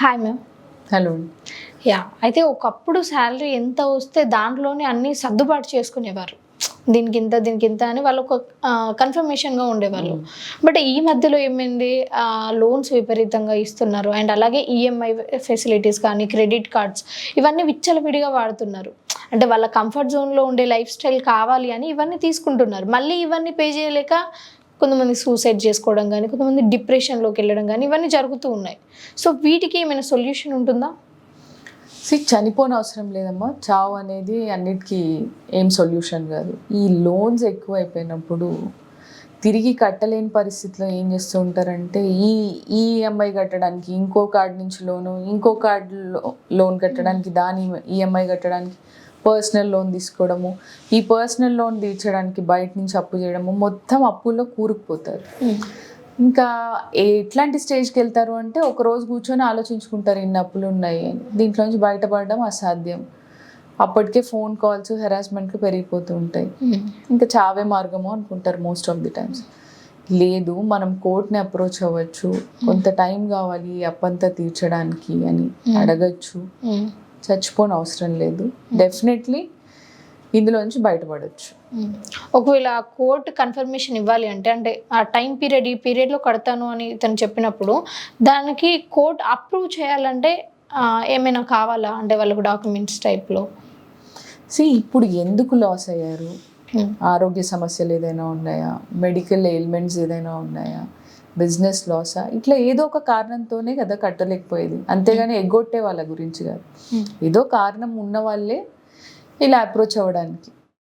Hi ma'am hello yeah అయితే ఒకప్పుడు salary ఎంత వస్తే దాంట్లోనే అన్ని సర్దుబాటు చేసుకునేవారు. దీనికి ఇంత దీనికి ఇంత అని వాళ్ళు ఒక కన్ఫర్మేషన్గా ఉండేవాళ్ళు. బట్ ఈ మధ్యలో ఏమైంది? లోన్స్ విపరీతంగా ఇస్తున్నారు. అండ్ అలాగే ఈఎంఐ ఫెసిలిటీస్ కానీ క్రెడిట్ కార్డ్స్ ఇవన్నీ విచ్చలవిడిగా వాడుతున్నారు. అంటే వాళ్ళ కంఫర్ట్ జోన్లో ఉండే లైఫ్ స్టైల్ కావాలి అని ఇవన్నీ తీసుకుంటున్నారు. మళ్ళీ ఇవన్నీ పే చేయలేక కొంతమంది సూసైడ్ చేసుకోవడం కానీ కొంతమంది డిప్రెషన్లోకి వెళ్ళడం కానీ ఇవన్నీ జరుగుతూ ఉన్నాయి. సో వీటికి ఏమైనా సొల్యూషన్ ఉంటుందా? సి చనిపోని అవసరం లేదమ్మా. చావు అనేది అన్నిటికీ ఏం సొల్యూషన్ కాదు. ఈ లోన్స్ ఎక్కువైపోయినప్పుడు తిరిగి కట్టలేని పరిస్థితిలో ఏం చేస్తూ ఉంటారంటే ఈ ఈ ఈఎంఐ కట్టడానికి ఇంకో కార్డు నుంచి లోను ఇంకో కార్డు లోన్ కట్టడానికి దాని ఈఎంఐ కట్టడానికి పర్సనల్ లోన్ తీసుకోవడము ఈ పర్సనల్ లోన్ తీర్చడానికి బయట నుంచి అప్పు చేయడము మొత్తం అప్పుల్లో కూరుకుపోతారు. ఇంకా ఎట్లాంటి స్టేజ్కి వెళ్తారు అంటే ఒక రోజు కూర్చొని ఆలోచించుకుంటారు ఇన్ని అప్పులు ఉన్నాయి అని. దీంట్లో నుంచి బయటపడడం అసాధ్యం. అప్పటికే ఫోన్ కాల్స్ హెరాస్మెంట్లు పెరిగిపోతూ ఉంటాయి. ఇంకా చావే మార్గము అనుకుంటారు మోస్ట్ ఆఫ్ ది టైమ్స్ లేదు మనం కోర్ట్ని అప్రోచ్ అవ్వచ్చు. కొంత టైం కావాలి ఈ అప్పంతా తీర్చడానికి అని అడగచ్చు. చచ్చిపోని అవసరం లేదు. డెఫినెట్లీ ఇందులోంచి బయటపడవచ్చు ఒకవేళ కోర్టు కన్ఫర్మేషన్ ఇవ్వాలి అంటే అంటే ఆ టైం పీరియడ్ ఈ పీరియడ్లో కడతాను అని తను చెప్పినప్పుడు దానికి కోర్ట్ అప్రూవ్ చేయాలంటే ఏమైనా కావాలా? అంటే వాళ్ళకు డాక్యుమెంట్స్ టైప్లో. సి ఇప్పుడు ఎందుకు లాస్ అయ్యారు? ఆరోగ్య సమస్యలు ఏదైనా ఉన్నాయా? మెడికల్ ఎయిల్మెంట్స్ ఏదైనా ఉన్నాయా? బిజినెస్ లాసా ఇట్లా ఏదో ఒక కారణంతోనే కదా కట్టలేకపోయేది. అంతేగాని ఎగ్గొట్టే వాళ్ళ గురించి కాదు. ఏదో కారణం ఉన్న వాళ్ళే ఇలా అప్రోచ్ అవ్వడానికి.